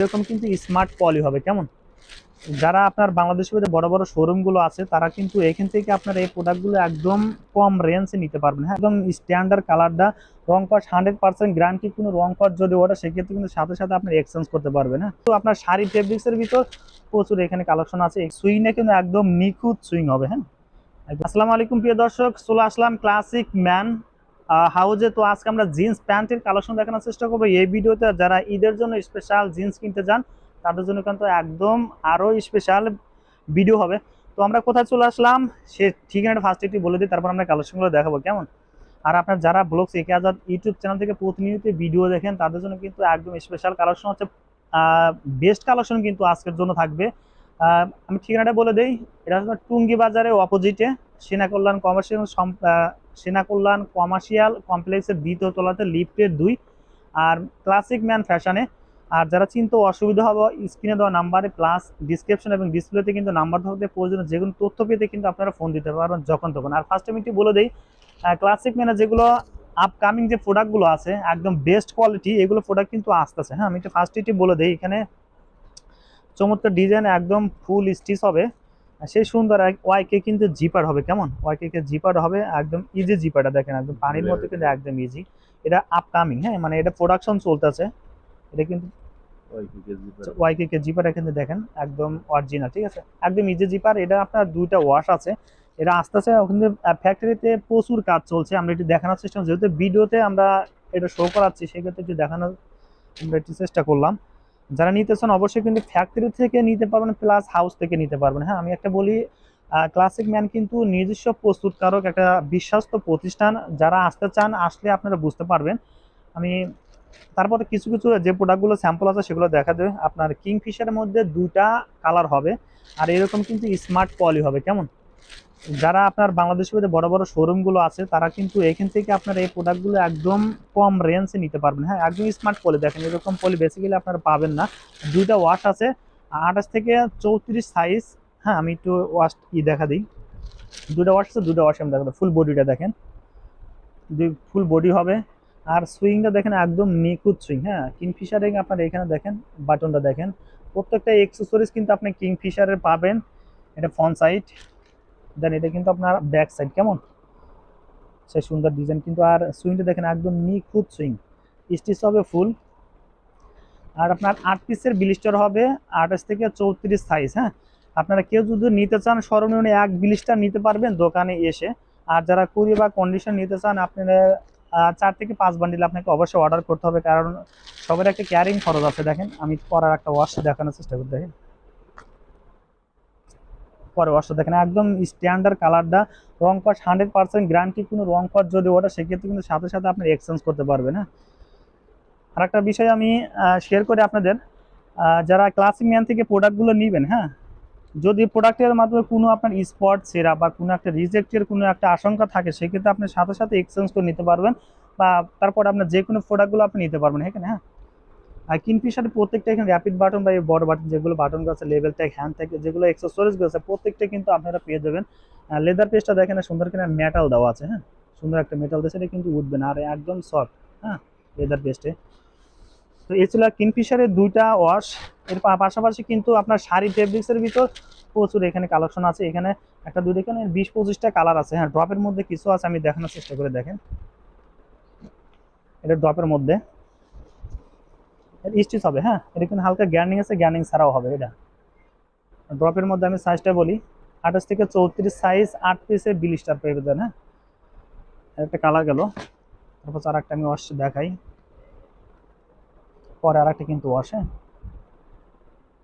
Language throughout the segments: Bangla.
এরকম কিন্তু স্মার্ট পলি হবে, কেমন? যারা আপনার বাংলাদেশের মধ্যে বড় বড় শোরুমগুলো আছে, তারা কিন্তু এখান থেকে আপনার এই প্রোডাক্টগুলো একদম কম রেঞ্জে নিতে পারবেন। হ্যাঁ একদম স্ট্যান্ডার্ড কালারটা রং কস হান্ড্রেড পার্সেন্ট গ্যারান্টি কোনো রং কস যদি ওটা সেক্ষেত্রে কিন্তু সাথে সাথে আপনি এক্সচেঞ্জ করতে পারবেন হ্যাঁ? তো আপনার শাড়ি ফেব্রিক্সের ভিতর প্রচুর এখানে কালেকশন আছে। সুইংটা কিন্তু একদম নিখুঁত সুইং হবে হ্যাঁ। আসসালামু আলাইকুম প্রিয় দর্শক, চলে আসলাম ক্লাসিক ম্যান হাউজে তো আজকে আমরা জিন্স প্যান্টের কালেকশন দেখানোর চেষ্টা করব। এই ভিডিওতে যারা ঈদের জন্য স্পেশাল জিন্স কিনতে যান, তাদের জন্য কিন্তু একদম আরও স্পেশাল ভিডিও হবে। তো আমরা কোথায় চলে আসলাম, সে ঠিকানাটা ফার্স্ট একটু বলে দিই, তারপর আমরা কালেকশনগুলো দেখাবো, কেমন? আর আপনার যারা ব্লগস একে আজাদ ইউটিউব চ্যানেল থেকে প্রতিনিয়ত ভিডিও দেখেন, তাদের জন্য কিন্তু একদম স্পেশাল কালেকশন হচ্ছে বেস্ট কালেকশন কিন্তু আজকের জন্য থাকবে। আমি ঠিকানাটা বলে দিই, এটা হচ্ছে টুঙ্গি বাজারে অপোজিটে সেনা কল্যাণ কমার্শিয়াল সেনা কল্যাণ কমার্শিয়াল কমপ্লেক্সের দ্বিতীয় তলাতে লিফটের দুই আর ক্লাসিক ম্যান ফ্যাশনে আর যারা চিন্তা অসুবিধা হবে স্ক্রিনে দেওয়া নাম্বারে প্লাস ডিসক্রিপশন এবং ডিসপ্লেতে কিন্তু নাম্বার থাকতে প্রয়োজনে যে কোনো তথ্য পেতে কিন্তু আপনারা ফোন দিতে পারবেন যখন তখন। আর ফার্স্ট আমি একটু বলে দিই ক্লাসিক ম্যানে যেগুলো আপকামিং যে প্রোডাক্টগুলো আছে, একদম বেস্ট কোয়ালিটি এগুলো প্রোডাক্ট কিন্তু আসতেছে। হ্যাঁ আমি একটু ফার্স্ট এটি বলে দিই, এখানে চমৎকার ডিজাইন একদম ফুল স্টিচ হবে। সেই সুন্দর ওয়াইকে কিন্তু জিপার হবে কেমন? ওয়াইকে কে জিপার হবে একদম ইজি জিপারটা দেখেন একদম পানির মধ্যে কিন্তু একদম ইজি এটা আপকামিং হ্যাঁ? মানে এটা প্রোডাকশন চলতেছে। এটা কিন্তু ওয়াইকে কে জিপার কিন্তু দেখেন একদম অরিজিনাল ঠিক আছে? একদম ইজি জিপার এটা আপনার দুইটা ওয়াশ আছে। এটা আস্তে আস্তে ওখানে ফ্যাক্টরিতে প্রচুর কাজ চলছে আমরা একটু দেখানোর চেষ্টা। যেহেতু ভিডিওতে আমরা এটা শো করাচ্ছি সেক্ষেত্রে একটু দেখানোর আমরা একটু চেষ্টা করলাম। যারা নিতে চান অবশ্যই কিন্তু ফ্যাক্টরি থেকে নিতে পারবেন প্লাস হাউস থেকে নিতে পারবেন। হ্যাঁ আমি একটা বলি ক্লাসিক ম্যান কিন্তু নিজস্ব প্রস্তুতকারক একটা বিশ্বস্ত প্রতিষ্ঠান। যারা আসতে চান, আসলে আপনারা বুঝতে পারবেন। আমি তারপরে কিছু কিছু যে প্রোডাক্টগুলো স্যাম্পল আছে, সেগুলো দেখা দেবে আপনার কিংফিশারের মধ্যে দুটা কালার হবে। আর এরকম কিন্তু স্মার্ট পলি হবে, কেমন? যারা আপনার বাংলাদেশের মধ্যে বড় বড় শোরুমগুলো আছে, তারা কিন্তু এখান থেকে আপনার এই প্রোডাক্টগুলো একদম কম রেঞ্জে নিতে পারবেন। হ্যাঁ একদম স্মার্ট পলি দেখেন, এরকম পলি বেসিক্যালি আপনারা পাবেন না। দুইটা ওয়াশ আছে, আঠাশ থেকে চৌত্রিশ সাইজ হ্যাঁ আমি একটু ওয়াশ ই দেখা দিই। দুটো ওয়াশ আছে দুটো ওয়াশ আমি দেখা ফুল বডিটা দেখেন। দুই ফুল বডি হবে। আর সুইংটা দেখেন, একদম নিখুঁত সুইং হ্যাঁ কিংফিশারে আপনার এখানে দেখেন বাটনটা দেখেন। প্রত্যেকটা এক্সেসরিজ কিন্তু আপনি কিংফিশারের পাবেন। এটা ফ্রন্ট সাইড দেন এটা কিন্তু আপনার ব্যাক সাইড কেমন? সেই সুন্দর ডিজাইন কিন্তু আর সুইংটা দেখেন একদম নিখুঁত সুইং স্টিচ হবে ফুল আর আপনার আট পিসের বিলিস্টার হবে, আঠাশ থেকে চৌত্রিশ সাইজ হ্যাঁ? আপনারা কেউ যদি নিতে চান সর্বনিম্ন এক বিলিস্টার নিতে পারবেন দোকানে এসে। আর যারা কুড়ি বা কন্ডিশন নিতে চান, আপনারা চার থেকে পাঁচ বান্ডিল আপনাকে অবশ্যই অর্ডার করতে হবে, কারণ সবার একটা ক্যারিং খরচ আছে। দেখেন, আমি পরার একটা ওয়াশ দেখানোর চেষ্টা করতে দেখেন। পরে ওয়াশটা দেখেন, একদম স্ট্যান্ডার্ড কালারটা রং কস হান্ড্রেড পার্সেন্ট গ্যারান্টি কোনো রং কস যদি ওটা, সেক্ষেত্রে কিন্তু সাথে সাথে আপনি এক্সচেঞ্জ করতে পারবেন হ্যাঁ? আর একটা বিষয় আমি শেয়ার করি আপনাদের যারা ক্লাসিক ম্যান থেকে প্রোডাক্টগুলো নেবেন হ্যাঁ? যদি প্রোডাক্টের মাধ্যমে কোনো আপনার স্পট সেরা বা কোনো একটা রিজেক্টের কোনো একটা আশঙ্কা থাকে, সেক্ষেত্রে আপনি সাথে সাথে এক্সচেঞ্জ করে নিতে পারবেন বা তারপর আপনার যে কোনো প্রোডাক্টগুলো আপনি নিতে পারবেন এখানে হ্যাঁ? আর কিনফিশারে প্রত্যেকটা এখানে র্যাপিড বাটন বা এই বড় বাটন যেগুলো বাটন আছে লেভেল ট্যাগ হ্যান্ড ট্যাগ যেগুলো এক্সেসরিজগুলো আছে, প্রত্যেকটা কিন্তু আপনারা পেয়ে যাবেন। লেদার পেজটা দেখেন, সুন্দর কিনা মেটাল দেওয়া আছে হ্যাঁ? সুন্দর একটা মেটাল সেটা কিন্তু উঠবে না, আর একদম সফট হ্যাঁ? লেদার পেস্টে তো এই ছিল কিংফিশারের দুইটা ওয়াশ এর পাশাপাশি কিন্তু আপনার শাড়ি ফেব্রিক্সের ভিতর প্রচুর এখানে কালেকশন আছে। এখানে একটা দুটো এখানে বিশ পঁচিশটা কালার আছে হ্যাঁ? ড্রপের মধ্যে কিছু আছে, আমি দেখানোর চেষ্টা করে দেখেন। এটা ড্রপের মধ্যে। স্টিচ হবে হ্যাঁ? এটা কিন্তু হালকা গ্যার্নিং আছে গ্যার্নিং ছাড়াও হবে এটা। ড্রপের মধ্যে আমি সাইজটা বলি, আঠাশ থেকে চৌত্রিশ সাইজ আট পিসে বিলিস্টার পেয়ে দেন হ্যাঁ? একটা কালার গেল, তারপর আর একটা আমি ওয়াশ দেখাই। পরে আর একটা কিন্তু ওয়াশ হ্যাঁ?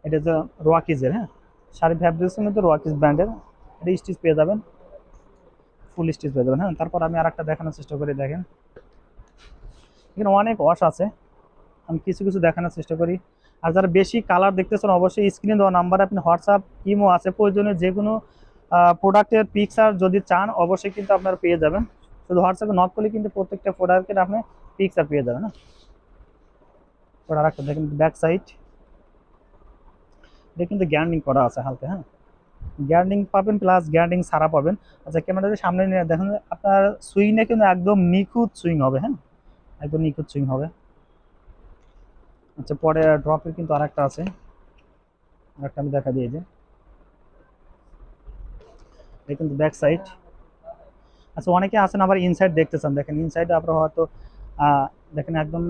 এটা যে রোয়াকিজের হ্যাঁ? শাড়ি ফ্যাব্রিক্সের মধ্যে রোয়াকিজ ব্র্যান্ডের এটা স্টিচ পেয়ে যাবেন। ফুল স্টিচ পেয়ে যাবেন হ্যাঁ? তারপর আমি আর একটা দেখানোর চেষ্টা করি, দেখেন। এখানে অনেক ওয়াশ আছে। আমি কিছু কিছু দেখানোর চেষ্টা করি। আর যারা বেশি কালার দেখতেছেন, অবশ্যই স্ক্রিনে দেওয়া নাম্বার আপনি হোয়াটসঅ্যাপ ইমো আছে। প্রয়োজনে যে কোনো প্রোডাক্টের পিকচার যদি চান, অবশ্যই কিন্তু আপনারা পেয়ে যাবেন। শুধু হোয়াটসঅ্যাপে নক করলে কিন্তু প্রত্যেকটা প্রোডাক্টের আপনি পিকচার পেয়ে যাবেন হ্যাঁ আর একটা দেখেন ব্যাক সাইড এটা কিন্তু গ্যান্ডিং করা আছে হালকা হ্যাঁ? গ্যান্ডিং পাবেন প্লাস গ্যান্ডিং সারা পাবেন। আচ্ছা ক্যামেরাটা সামনে নিয়ে দেখেন, আপনার সুইংটা কিন্তু একদম নিখুঁত সুইং হবে হ্যাঁ? একদম নিখুঁত সুইং হবে। আচ্ছা পরে ড্রপের কিন্তু আরেকটা আছে। আরেকটা আমি দেখা দিয়ে যে। কিন্তু ব্যাক সাইড আচ্ছা অনেকে আছেন আবার ইনসাইড দেখতে চান। দেখেন ইনসাইডে আপনারা হয়তো দেখেন একদম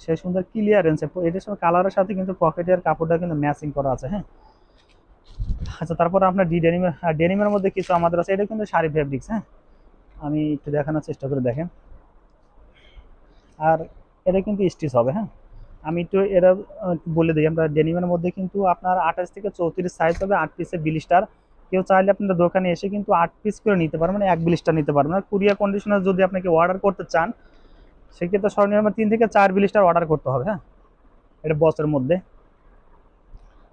সে সুন্দর ক্লিয়ারেন্স এটার সঙ্গে কালারের সাথে কিন্তু পকেটের কাপড়টা কিন্তু ম্যাচিং করা আছে হ্যাঁ? আচ্ছা তারপর আপনার ডি ডেনিমের ডেনিমের মধ্যে কিছু আমাদের আছে। এটা কিন্তু শাড়ি ফেব্রিক্স হ্যাঁ? আমি একটু দেখানোর চেষ্টা করে দেখেন। আর এটা কিন্তু স্টিচ হবে হ্যাঁ? আমি একটু এরা বলে দিই, আমরা ডেনিমের মধ্যে কিন্তু আপনার আঠাশ থেকে চৌত্রিশ সাইজ হবে, আট পিসে বিলিস্টার কেউ চাইলে আপনার দোকানে এসে কিন্তু আট পিস করে নিতে পারবেন মানে এক বিলিস্টার নিতে পারবেন। আর কুরিয়ার কন্ডিশনার যদি আপনাকে অর্ডার করতে চান, সেক্ষেত্রে সর্বনিম্ন তিন থেকে চার বিলিস্টার অর্ডার করতে হবে হ্যাঁ? এটা বসের মধ্যে।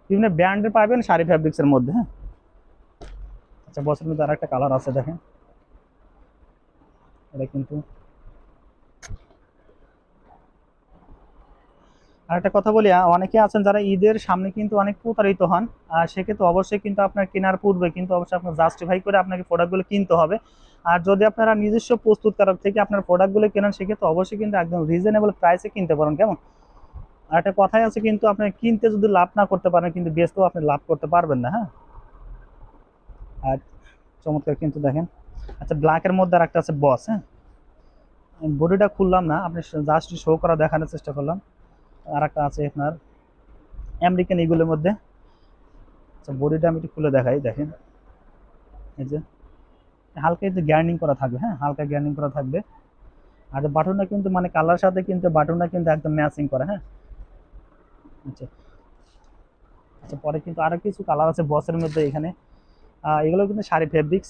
বিভিন্ন ব্র্যান্ডের পাবেন, শাড়ি ফ্যাব্রিক্সের মধ্যে হ্যাঁ? আচ্ছা বসের মধ্যে আর একটা কালার আছে, দেখেন। এটা কিন্তু আর একটা কথা বলি অনেকে আছেন যারা ঈদের সামনে কিন্তু অনেক প্রতারিত হন আর সেক্ষেত্রে অবশ্যই কিন্তু আপনার কেনার পূর্বে কিন্তু অবশ্যই আপনার জাস্টিফাই করে আপনাকে প্রোডাক্টগুলো কিনতে হবে। আর যদি আপনারা নিজস্ব প্রস্তুত প্রস্তুতকারক থেকে আপনার প্রোডাক্টগুলো কেনেন, সেক্ষেত্রে অবশ্যই কিন্তু একদম রিজনেবল প্রাইসে কিনতে পারেন, কেমন? আর একটা কথাই আছে কিন্তু আপনি কিনতে যদি লাভ না করতে পারেন, কিন্তু বেচতেও আপনি লাভ করতে পারবেন না হ্যাঁ? আর চমৎকার কিন্তু দেখেন। আচ্ছা ব্ল্যাকের মধ্যে আর একটা আছে বস হ্যাঁ? বডিটা খুললাম না, আপনি জাস্ট শো করা দেখানোর চেষ্টা করলাম। আর একটা আছে আপনার আমেরিকান এগুলোর মধ্যে। আচ্ছা বডিটা আমি একটু খুলে দেখাই, দেখেন। এই যে, হালকা একটু গ্যার্নিং করা থাকবে হ্যাঁ হালকা গ্যার্নিং করা থাকবে। আর বাটনটা কিন্তু মানে কালার সাথে কিন্তু বাটনটা কিন্তু একদম ম্যাচিং করা হ্যাঁ। আচ্ছা। আচ্ছা পরে কিন্তু আরও কিছু কালার আছে বসের মধ্যে এখানে। এগুলো কিন্তু শাড়ি ফেব্রিক্স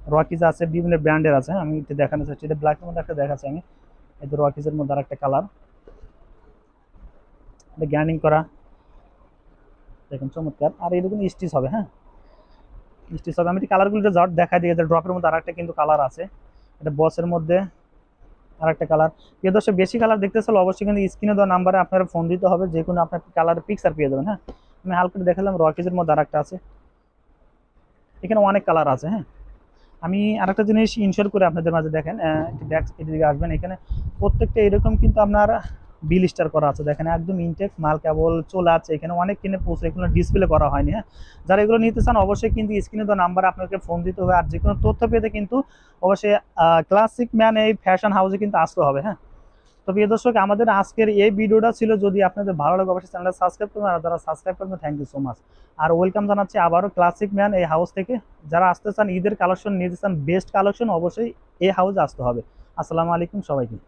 রকিজ আছে, বিভিন্ন ব্র্যান্ডের আছে হ্যাঁ? আমি একটু দেখানো চাচ্ছি এটা ব্ল্যাকের মধ্যে একটা দেখাচ্ছি আমি। এই রকিজের মধ্যে আর একটা কালার এটা গ্যান্ডিং করা। দেখুন চমৎকার। আর এরকম স্টিচ হবে হ্যাঁ? স্টিচ হবে। আমি কালারগুলো জট দেখা দিয়ে ড্রপের মধ্যে আরেকটা কিন্তু কালার আছে। এটা বসের মধ্যে আরেকটা কালার প্রিয় দর্শক বেশি কালার দেখতে চাইলে অবশ্যই কিন্তু স্ক্রিনে দেওয়া নাম্বারে আপনারা ফোন দিতে হবে। যে কোনো আপনার কালারের পিকচার পেয়ে যাবেন হ্যাঁ? আমি হালকা দেখালাম রকিজের মধ্যে আরেকটা আছে। এখানে অনেক কালার আছে হ্যাঁ? আমি আরেকটা জিনিস ইনশোর করে আপনাদের মাঝে দেখেন আহ, একটু ব্যাক এদিকে আসবেন এখানে। প্রত্যেকটা এরকম কিন্তু আপনার বিল স্টার করা আছে। দেখেন একদম ইনটেক মাল কেবল চলে আছে এখানে অনেক কিনে পৌঁছে এগুলো ডিসপ্লে করা হয়নি হ্যাঁ? যারা এগুলো নিতে চান অবশ্যই কিন্তু স্ক্রিনে তো নাম্বার আপনাকে ফোন দিতে হবে। আর যে কোনো তথ্য পেতে কিন্তু অবশ্যই ক্লাসিক ম্যান এই ফ্যাশন হাউসে কিন্তু আসতে হবে হ্যাঁ? তো প্রিয় দর্শক, আমাদের আজকের এই ভিডিওটা ছিল। যদি আপনাদের ভালো লাগে, অবশ্যই চ্যানেলটা সাবস্ক্রাইব করবেন। আর যারা সাবস্ক্রাইব করবেন থ্যাংক ইউ সো মাচ আর ওয়েলকাম জানাচ্ছি আবারও ক্লাসিক ম্যান এই হাউস থেকে। যারা আসতে চান, ঈদের কালেকশন নিতে চান বেস্ট কালেকশন অবশ্যই এই হাউসে আসতে হবে। আসসালামু আলাইকুম সবাইকে।